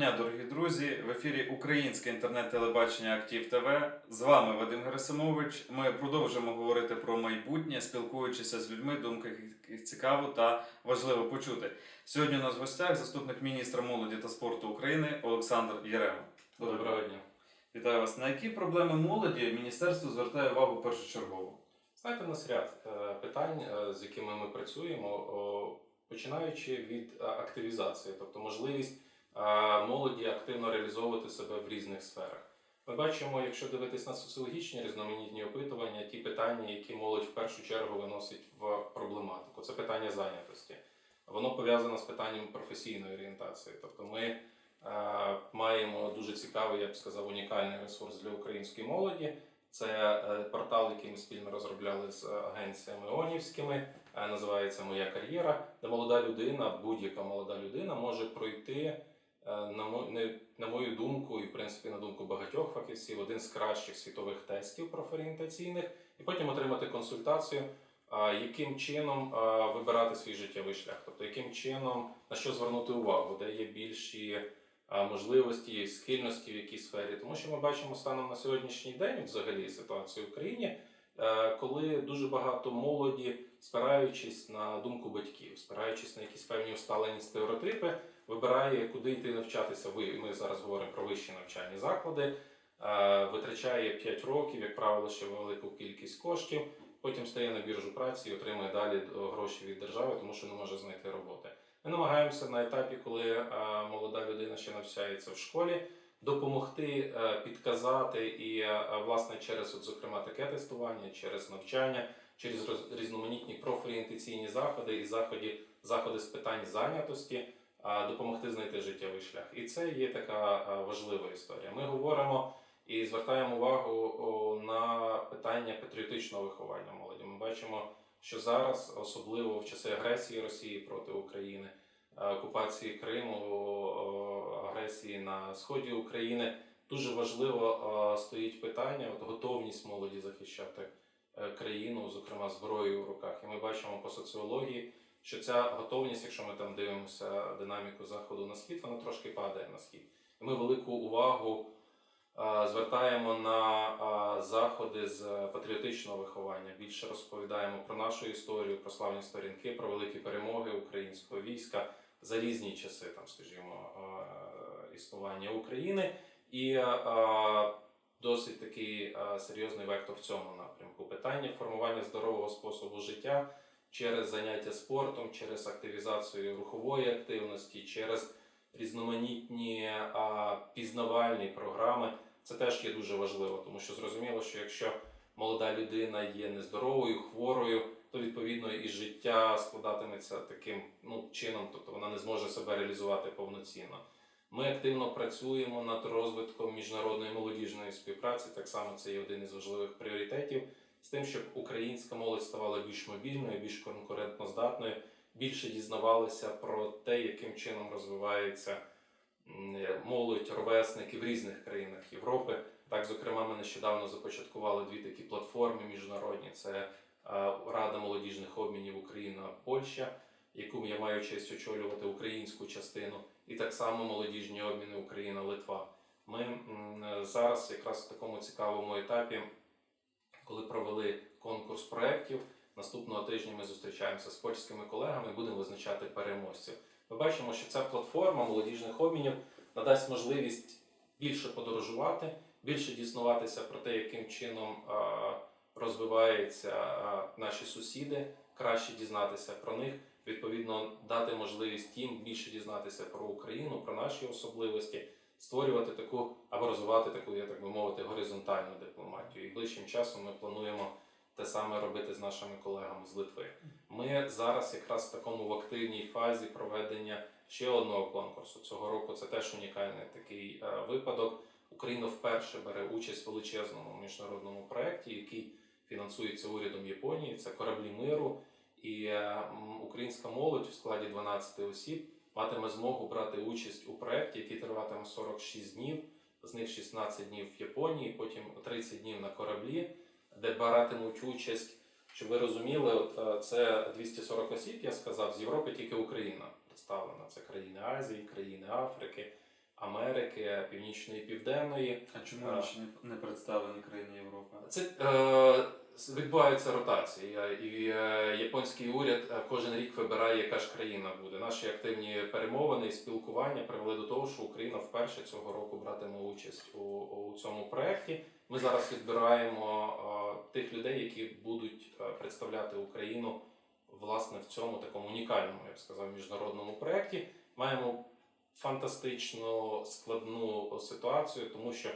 дня, дорогі друзі! В ефірі Українське інтернет-телебачення Актив ТВ. З вами Вадим Герасимович. Ми продовжимо говорити про майбутнє, спілкуючися з людьми, думки яких цікаво та важливо почути. Сьогодні у нас в гостях заступник міністра молоді та спорту України Олександр Єрема. Доброго дня. Вітаю вас. На які проблеми молоді міністерство звертає увагу першочергово? Знаєте, у нас ряд е, питань, е, з якими ми працюємо, починаючи від е, активізації, тобто можливість молоді активно реалізовувати себе в різних сферах. Ми бачимо, якщо дивитись на соціологічні різноманітні опитування, ті питання, які молодь в першу чергу виносить в проблематику, це питання зайнятості. Воно пов'язане з питанням професійної орієнтації. Тобто ми е, маємо дуже цікавий, я б сказав, унікальний ресурс для української молоді. Це е, портал, який ми спільно розробляли з агенціями ОНівськими, е, називається Моя кар'єра, де молода людина, будь-яка молода людина може пройти, на мо- не- на мою думку, і в принципі на думку багатьох фахівців, один з кращих світових тестів профорієнтаційних, і потім отримати консультацію, яким чином вибирати свій життєвий шлях, тобто яким чином на що звернути увагу, де є більші можливості, схильності в якій сфері. Тому що ми бачимо станом на сьогоднішній день, взагалі, ситуацію в країні, е, коли дуже багато молоді, спираючись на думку батьків, спираючись на якісь певні усталені стереотипи, вибирає, куди йти навчатися. Ви ми зараз говоримо про вищі навчальні заклади. е, Витрачає 5 років, як правило, ще велику кількість коштів. Потім стає на біржу праці і отримує далі е, гроші від держави, тому що не може знайти роботи. Ми намагаємося на етапі, коли е, молода людина ще навчається в школі, допомогти підказати і власне через, от, зокрема, таке тестування, через навчання, через різноманітні профорієнтаційні заходи і заходи, заходи з питань зайнятості, допомогти знайти життєвий шлях. І це є така важлива історія. Ми говоримо і звертаємо увагу на питання патріотичного виховання молоді. Ми бачимо, що зараз, особливо в часи агресії Росії проти України, окупації Криму, агресії на сході України, дуже важливо стоїть питання, от готовність молоді захищати е, країну, зокрема зброєю в руках. І ми бачимо по соціології, що ця готовність, якщо ми там дивимося динаміку заходу на схід, вона трошки падає на схід. І ми велику увагу звертаємо на заходи з патріотичного виховання. Більше розповідаємо про нашу історію, про славні сторінки, про великі перемоги українського війська за різні часи, там, скажімо, існування України. І е, досить такий е, серйозний вектор в цьому напрямку. Питання формування здорового способу життя через заняття спортом, через активізацію рухової активності, через різноманітні а, пізнавальні програми. Це теж є дуже важливо, тому що зрозуміло, що якщо молода людина є нездоровою, хворою, то відповідно і життя складатиметься таким ну, чином, тобто вона не зможе себе реалізувати повноцінно. Ми активно працюємо над розвитком міжнародної молодіжної співпраці. Так само це є один із важливих пріоритетів, з тим, щоб українська молодь ставала більш мобільною, більш конкурентноздатною, більше дізнавалися про те, яким чином розвивається молодь, ровесники в різних країнах Європи. Так, зокрема, ми нещодавно започаткували дві такі платформи міжнародні: це е, Рада молодіжних обмінів Україна Польща, яку я маю честь очолювати українську частину, і так само молодіжні обміни Україна Литва. Ми зараз якраз в такому цікавому етапі, провели конкурс проєктів. Наступного тижня ми зустрічаємося з польськими колегами і будемо визначати переможців. Ми бачимо, що ця платформа молодіжних обмінів надасть можливість більше подорожувати, більше дізнаватися про те, яким чином розвиваються наші сусіди, краще дізнатися про них, відповідно, дати можливість їм більше дізнатися про Україну, про наші особливості, створювати таку або розвивати таку, я так би мовити, горизонтальну дипломатію. І ближчим часом ми плануємо те саме робити з нашими колегами з Литви. Ми зараз якраз в такому в активній фазі проведення ще одного конкурсу. Цього року це теж унікальний такий е, випадок. Україна вперше бере участь в величезному міжнародному проєкті, який фінансується урядом Японії. Це кораблі миру. І е, українська молодь в складі 12 осіб матиме змогу брати участь у проєкті, який триватиме 46 днів. З них 16 днів в Японії, потім 30 днів на кораблі, де братимуть участь. Щоб ви розуміли, от е, це 240 осіб, я сказав, з Європи тільки Україна представлена. Це країни Азії, країни Африки. Америки, Північної і Південної. А чому А. ще не- не представлені країни Європи? Це е, відбувається ротація, і е, японський уряд е, кожен рік вибирає, яка ж країна буде. Наші активні перемовини і спілкування привели до того, що Україна вперше цього року братиме участь у, у цьому проєкті. Ми зараз відбираємо е, тих людей, які будуть е, представляти Україну власне в цьому такому унікальному, я б сказав, міжнародному проєкті. Маємо фантастично складну ситуацію, тому що е,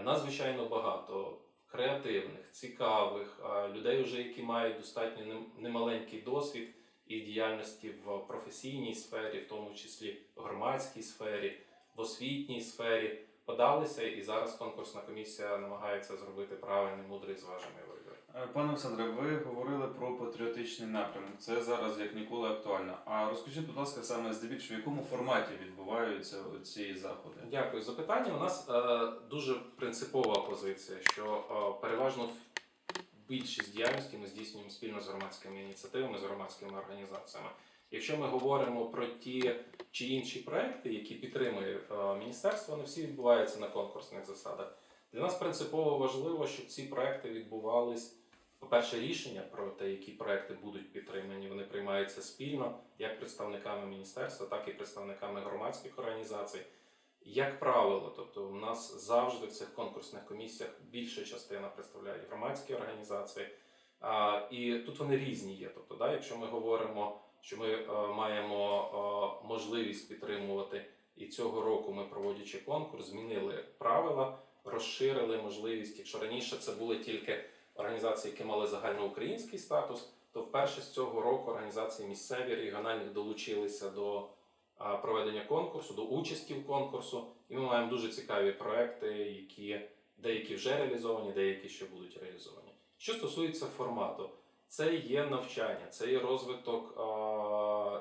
надзвичайно багато креативних, цікавих людей, вже які мають достатньо нем- немаленький досвід і діяльності в професійній сфері, в тому числі в громадській сфері, в освітній сфері, подалися, і зараз конкурсна комісія намагається зробити правильний, мудрий, зважений вибір. Е, Пане Олександре, ви говорили про патріотичний напрямок. Це зараз як ніколи актуально. А розкажіть, будь ласка, саме здебільшого, в якому форматі відбуваються ці заходи? Дякую за питання. У нас е, дуже принципова позиція, що е, переважно більшість діяльності ми здійснюємо спільно з громадськими ініціативами, з громадськими організаціями. Якщо ми говоримо про ті чи інші проекти, які підтримує е, міністерство, вони всі відбуваються на конкурсних засадах. Для нас принципово важливо, щоб ці проекти відбувались. По-перше, рішення про те, які проекти будуть підтримані, вони приймаються спільно як представниками міністерства, так і представниками громадських організацій. Як правило, тобто у нас завжди в цих конкурсних комісіях більша частина представляють громадські організації, а, і тут вони різні є. Тобто, да, якщо ми говоримо, що ми е, маємо е, можливість підтримувати, і цього року ми, проводячи конкурс, змінили правила, розширили можливість. Якщо раніше це були тільки організації, які мали загальноукраїнський статус, то вперше з цього року організації місцеві, регіональні долучилися до проведення конкурсу, до участі в конкурсу. І ми маємо дуже цікаві проекти, які деякі вже реалізовані, деякі ще будуть реалізовані. Що стосується формату, це є навчання, це є розвиток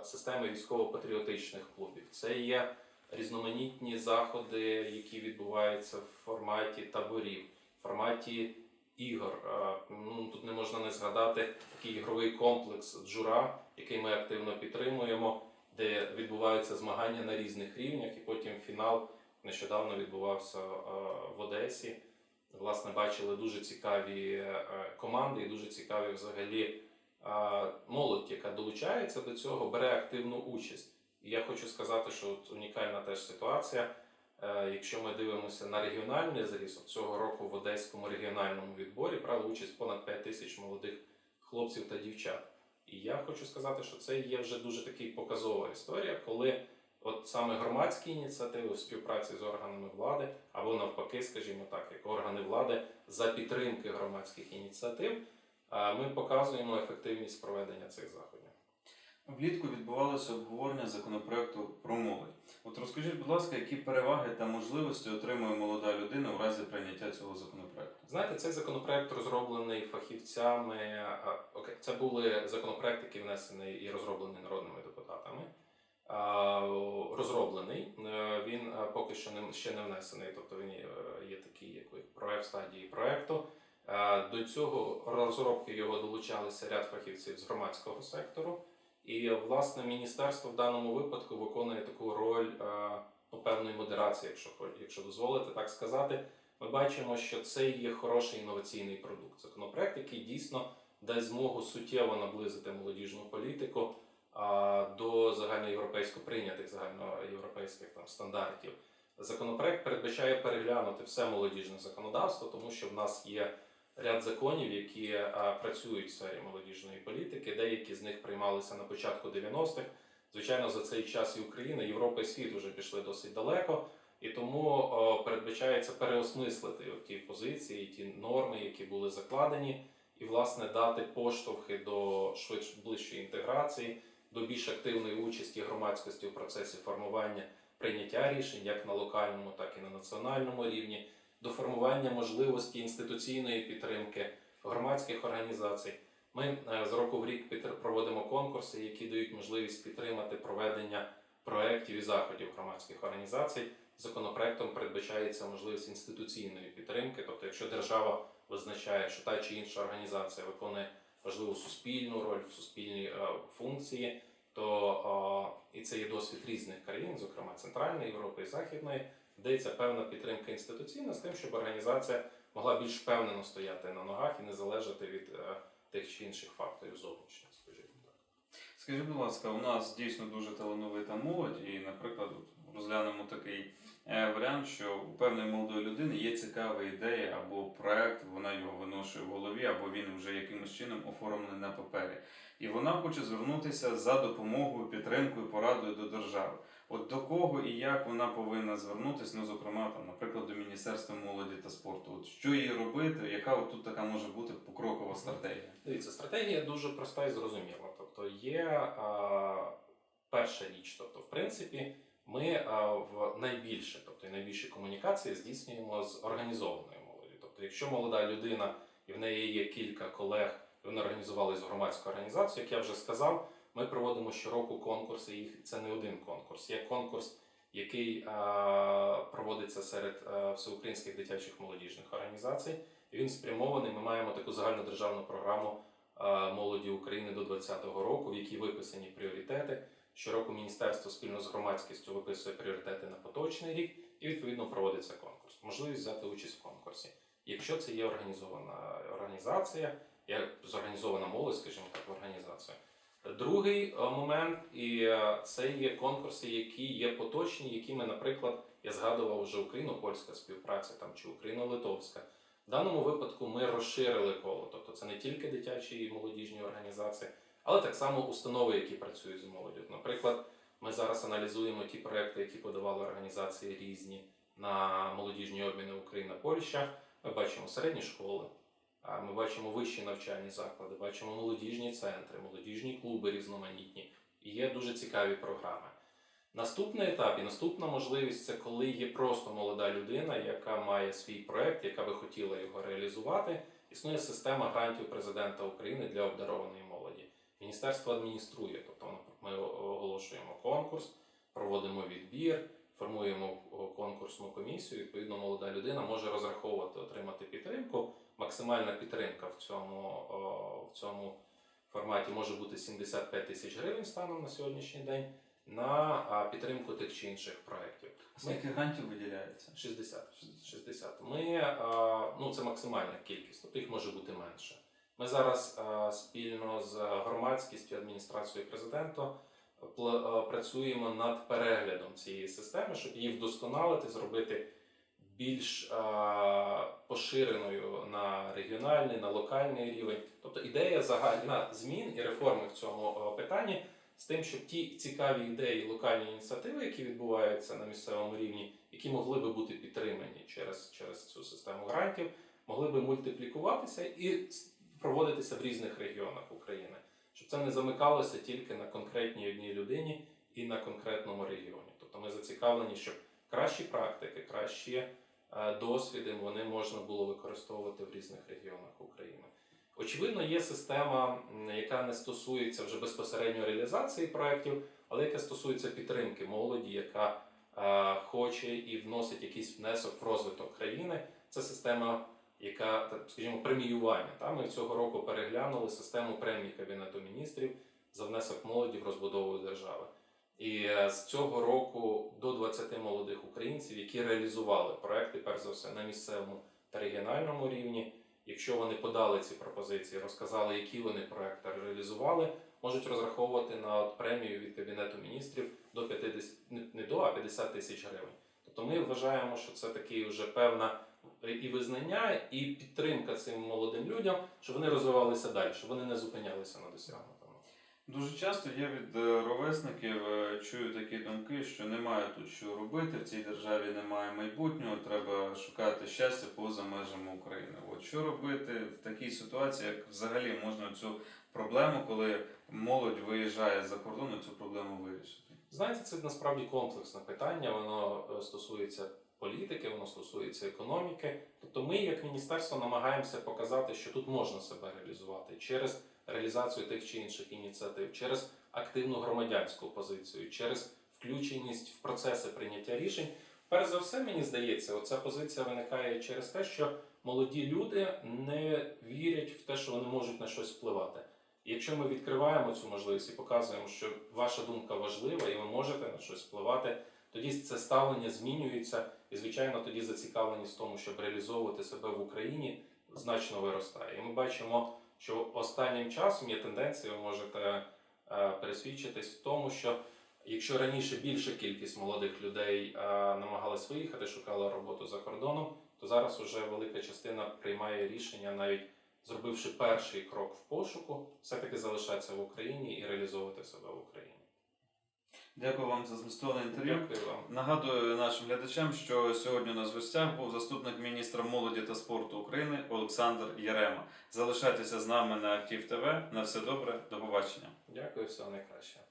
системи військово-патріотичних клубів, це є різноманітні заходи, які відбуваються в форматі таборів, в форматі ігор. Ну, тут не можна не згадати такий ігровий комплекс Джура, який ми активно підтримуємо де відбуваються змагання на різних рівнях, і потім фінал нещодавно відбувався в Одесі. Власне, бачили дуже цікаві е, команди і дуже цікаві взагалі молодь, яка долучається до цього, бере активну участь. І я хочу сказати, що от унікальна теж ситуація. Е, Якщо ми дивимося на регіональний зріз, цього року в Одеському регіональному відборі брали участь понад 5 тисяч молодих хлопців та дівчат. І я хочу сказати, що це є вже дуже такий показова історія, коли от саме громадські ініціативи в співпраці з органами влади, або навпаки, скажімо так, як органи влади за підтримки громадських ініціатив, ми показуємо ефективність проведення цих заходів. Влітку відбувалося обговорення законопроекту про молодь. От розкажіть, будь ласка, які переваги та можливості отримує молода людина у разі прийняття цього законопроекту? Знаєте, цей законопроект розроблений фахівцями. Окей, це були законопроект, який внесений і розроблений народними депутатами. Розроблений. Е, Він е, поки що не ще не внесений, тобто він є, е, такий як проект стадії проекту. До цього розробки його долучалися ряд фахівців з громадського сектору. І власне міністерство в даному випадку виконує таку роль е, ну, певної модерації, якщо якщо дозволите так сказати. Ми бачимо, що це є хороший інноваційний продукт. Законопроект, який дійсно дасть змогу суттєво наблизити молодіжну політику до загальноєвропейсько прийнятих загальноєвропейських там стандартів. Законопроект передбачає переглянути все молодіжне законодавство, тому що в нас є ряд законів, які працюють в сфері молодіжної політики. Деякі з них приймалися на початку 90-х. Звичайно, за цей час і Україна, Європа і світ вже пішли досить далеко. І тому передбачається переосмислити ті позиції, ті норми, які були закладені, і власне дати поштовхи до швидш ближчої інтеграції, до більш активної участі громадськості у процесі формування прийняття рішень як на локальному, так і на національному рівні, до формування можливості інституційної підтримки громадських організацій. Ми е, з року в рік проводимо конкурси, які дають можливість підтримати проведення проєктів і заходів громадських організацій. Законопроектом передбачається можливість інституційної підтримки, тобто, якщо держава визначає, що та чи інша організація виконує важливу суспільну роль, суспільні е, функції, Тобто, е, і це є досвід різних країн, зокрема Центральної Європи і Західної, дається певна підтримка інституційна з тим, щоб організація могла більш впевнено стояти на ногах і не залежати від е, тих чи інших факторів зовнішніх, скажімо так. Скажіть, будь ласка, у нас дійсно дуже талановита молодь, і, наприклад, розглянемо такий варіант, що у певної молодої людини є цікава ідея або проект, вона його виношує в голові, або він вже якимось чином оформлений на папері. І вона хоче звернутися за допомогою, підтримкою, порадою до держави. От до кого і як вона повинна звернутися, ну зокрема, там, наприклад, до Міністерства молоді та спорту. От що їй робити, яка от тут така може бути покрокова стратегія? Дивіться, стратегія дуже проста і зрозуміла. Тобто є а, перша річ. Тобто, в принципі, ми в найбільше, тобто найбільші комунікації здійснюємо з організованою молоді. Тобто, якщо молода людина і в неї є кілька колег, і вони організувалися в громадську організацію, як я вже сказав, ми проводимо щороку конкурси. Їх це не один конкурс. Є конкурс, який а, проводиться серед а, всеукраїнських дитячих молодіжних організацій. Він спрямований. Ми маємо таку загальнодержавну програму молоді України до 2020 року, в якій виписані пріоритети. Щороку міністерство спільно з громадськістю виписує пріоритети на поточний рік, і відповідно проводиться конкурс. Можливість взяти участь в конкурсі. Якщо це є організована організація, як зорганізована молодь, скажімо так, в організацію. Другий е, момент, і е, це є конкурси, які є поточні, які ми, наприклад, я згадував вже Україно-польська співпраця там чи Україно-литовська. В даному випадку ми розширили коло, тобто це не тільки дитячі і молодіжні організації, але так само установи, які працюють з молоддю. Наприклад, ми зараз аналізуємо ті проекти, які подавали організації різні на молодіжні обміни Україна-Польща. Ми бачимо середні школи, ми бачимо вищі навчальні заклади, бачимо молодіжні центри, молодіжні клуби різноманітні. І є дуже цікаві програми. Наступний етап і наступна можливість це коли є просто молода людина, яка має свій проект, яка би хотіла його реалізувати. Існує система грантів президента України для обдарованої. Міністерство адмініструє, тобто ми оголошуємо конкурс, проводимо відбір, формуємо конкурсну комісію. Відповідно, молода людина може розраховувати, отримати підтримку. Максимальна підтримка в цьому, в цьому форматі може бути 75 тисяч гривень станом на сьогоднішній день на підтримку тих чи інших проєктів. Скільки грантів виділяється? 60. 60. Ми, ну, це максимальна кількість, тобто їх може бути менше. Ми зараз спільно з громадськістю адміністрацією президента пла- працюємо над переглядом цієї системи, щоб її вдосконалити, зробити більш поширеною на регіональний, на локальний рівень. Тобто ідея загальна змін і реформи в цьому питанні з тим, щоб ті цікаві ідеї, локальні ініціативи, які відбуваються на місцевому рівні, які могли би бути підтримані через, через цю систему грантів, могли би мультиплікуватися і проводитися в різних регіонах України, щоб це не замикалося тільки на конкретній одній людині і на конкретному регіоні. Тобто ми зацікавлені, щоб кращі практики, кращі е, досвіди вони можна було використовувати в різних регіонах України. Очевидно, є система, яка не стосується вже безпосередньо реалізації проєктів, але яка стосується підтримки молоді, яка е, хоче і вносить якийсь внесок в розвиток країни. Це система, яка, так, скажімо, преміювання. Та? Ми цього року переглянули систему премій Кабінету міністрів за внесок молоді в розбудову держави. І е, з цього року до 20 молодих українців, які реалізували проекти, перш за все, на місцевому та регіональному рівні. Якщо вони подали ці пропозиції, розказали, які вони проекти реалізували, можуть розраховувати на премію від Кабінету міністрів до 50, не- до, а 50 тисяч гривень. Тобто ми вважаємо, що це таки вже певна і визнання, і підтримка цим молодим людям, щоб вони розвивалися далі, щоб вони не зупинялися на досягнутому. Дуже часто я від е, ровесників е, чую такі думки, що немає тут що робити, в цій державі немає майбутнього, треба шукати щастя поза межами України. От що робити в такій ситуації, як взагалі можна цю проблему, коли молодь виїжджає за кордон, цю проблему вирішити? Знаєте, це насправді комплексне питання. Воно е, стосується політики, воно стосується економіки. Тобто, ми, як міністерство, намагаємося показати, що тут можна себе реалізувати через реалізацію тих чи інших ініціатив, через активну громадянську позицію, через включеність в процеси прийняття рішень. Перш за все, мені здається, оця позиція виникає через те, що молоді люди не вірять в те, що вони можуть на щось впливати. Якщо ми відкриваємо цю можливість і показуємо, що ваша думка важлива і ви можете на щось впливати, тоді це ставлення змінюється, і звичайно тоді зацікавленість в тому, щоб реалізовувати себе в Україні, значно виростає. І ми бачимо, що останнім часом є тенденція, ви можете е, пересвідчитись в тому, що якщо раніше більша кількість молодих людей е, намагалась виїхати, шукала роботу за кордоном, то зараз вже велика частина приймає рішення, навіть зробивши перший крок в пошуку, все-таки залишатися в Україні і реалізовувати себе в Україні. Дякую вам за змістовне інтерв'ю. Дякую вам. Нагадую нашим глядачам, що сьогодні у нас в гостях був заступник міністра молоді та спорту України Олександр Ярема. Залишайтеся з нами на Актив ТВ. На все добре, до побачення. Дякую, всього найкращого.